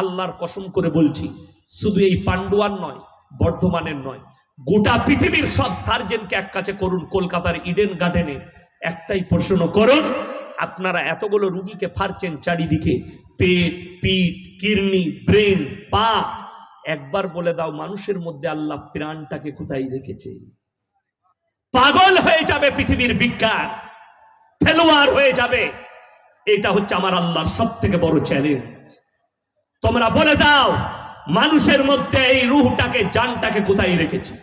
আল্লাহর কসম করে বলছি, শুধু এই পান্ডুয়ার নয়, বর্ধমানের নয়, গোটা পৃথিবীর সব সার্জেনকে এক কাছে করুন, কলকাতার ইডেন গার্ডেনে একটাই প্রশ্ন করুন, আপনারা এতগুলো রুগীকে ফারছেন চারিদিকে, পেট, পিঠ, কিডনি, ব্রেন, পা, একবার বলে দাও মানুষের মধ্যে আল্লাহ প্রাণটাকে কোথায় রেখেছে? পাগল হয়ে যাবে পৃথিবীর বিজ্ঞান ফেলোয়ার হয়ে যাবে, এটা হচ্ছে আমার আল্লাহর সব থেকে বড় চ্যালেঞ্জ তোমরা বলে দাও, মানুষের মধ্যে এই রুহটাকে, জানটাকে কোথায় রেখেছি?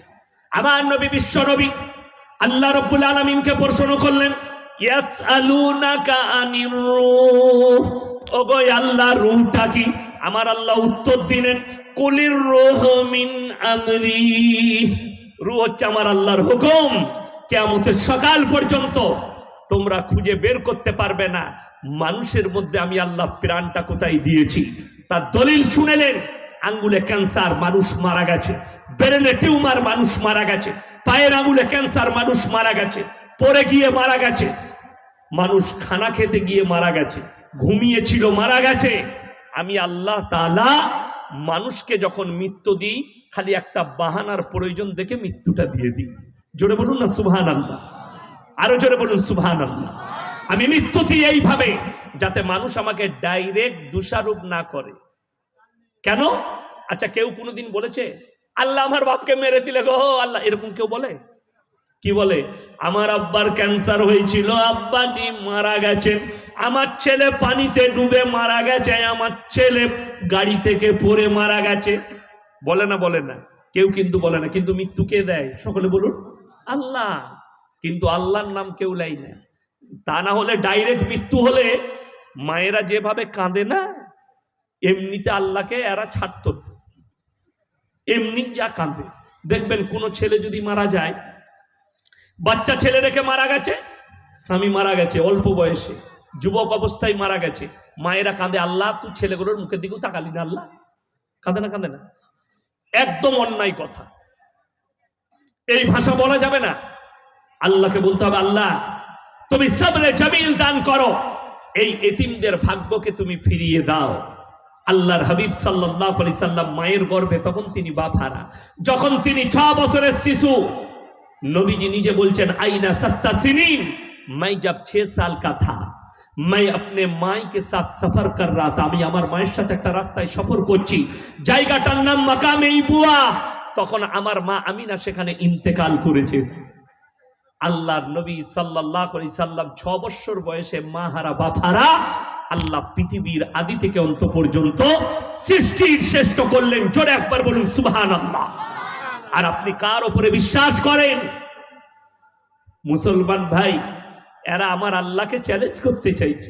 আমার নবী বিশ্ব নবী আল্লাহ রব্বুল আলমিনকে প্রশ্ন করলেন, ইয়াসআলুনাকা আনির রূহ? ওগো আল্লাহ, রুহটা কি? আমার আল্লাহ উত্তর দিলেন, কুলির রূহ মিন আমরি। রুহ হচ্ছে আমার আল্লাহর হুকুম। কেয়ামতের সকাল পর্যন্ত তোমরা খুঁজে বের করতে পারবে না, মানুষের মধ্যে আমি আল্লাহ প্রাণটা কোথায় দিয়েছি? তার দলিল শুনেলেন, আঙ্গুলে ক্যান্সার, মানুষ মারা গেছে। ব্রেনে টিউমার, মানুষ মারা গেছে। পায়ের আঙুলে ক্যান্সার, মানুষ মারা গেছে। পরে গিয়ে মারা গেছে। মানুষ খানা খেতে গিয়ে মারা গেছে। ঘুমিয়েছিল, মারা গেছে। আমি আল্লাহ তাআলা মানুষকে যখন মৃত্যু দিই, খালি একটা বাহানার প্রয়োজন দেখে মৃত্যুটা দিয়ে দিই। জোরে বলুন না সুবহান আল্লাহ আরও জোরে বলুন সুবহান আল্লাহ আমি মৃত্যু দিই এইভাবে, যাতে মানুষ আমাকে ডাইরেক্ট দোষারোপ না করে। কেন? আচ্ছা কেউ কোনোদিন বলেছে, আল্লাহ আমার বাপকে মেরে দিলে গো, আল্লাহ, এরকম কেউ বলে? কি বলে? আমার আব্বার ক্যান্সার হয়েছিল, আব্বাজি মারা গেছেন আমার ছেলে পানিতে ডুবে মারা গেছে, আমার ছেলে গাড়ি থেকে পড়ে মারা গেছে। বলে না বলে না। কেউ কিন্তু বলে না, কিন্তু মৃত্যু কে দেয়? সকলে বলুন, আল্লাহ। কিন্তু আল্লাহর নাম কেউ লাই না। তা না হলে ডাইরেক্ট মৃত্যু হলে মায়েরা যেভাবে কাঁদে না এমনিতে আল্লাহকে এরা ছাড়ত এমনি যা কাঁদে। দেখবেন কোনো ছেলে যদি মারা যায়, বাচ্চা ছেলে রেখে মারা গেছে, স্বামী মারা গেছে, অল্প বয়সে, যুবক অবস্থায় মারা গেছে, মায়েরা কাঁদে, আল্লাহ, তুই ছেলেগুলোর মুখের দিকেও তাকালি না, আল্লাহ? কাঁদে না কাঁদে না। একদম অন্যায় কথা। এই ভাষা বলা যাবে না। আল্লাহকে বলতে হবে, আল্লাহ, তুমি সবরে জমিল দান করো। এই এতিমদের ভাগ্যকে তুমি ফিরিয়ে দাও। আল্লাহর হাবিব সাল্লাহ আলি সাল্লাম মায়ের গর্ভে তখন তিনি বাফারা যখন তিনি ছ বছরের শিশু नबी নিজে বলছেন आईना सत्ता सिनीन मैं जब छह साल का था मैं अपने माई के साथ सफर कर रहा था আমি আমার মায়ের সাথে একটা রাস্তায় সফর করছি জায়গাটার নাম মাকামে ইবুয়া তখন আমার মা আমিনা সেখানে ইন্তেকাল করেছে আল্লাহর নবী সাল্লাল্লাহু আলাইহি সাল্লাম ছ বছর বয়সে মা হারা বাফারা আল্লাহ পৃথিবীর আদি থেকে অন্ত পর্যন্ত সৃষ্টির শ্রেষ্ঠ করলেন। জোরে একবার বলুন সুহান আল্লাহ আর আপনি কার ওপরে বিশ্বাস করেন? মুসলমান ভাই, এরা আমার আল্লাহকে চ্যালেঞ্জ করতে চাইছে।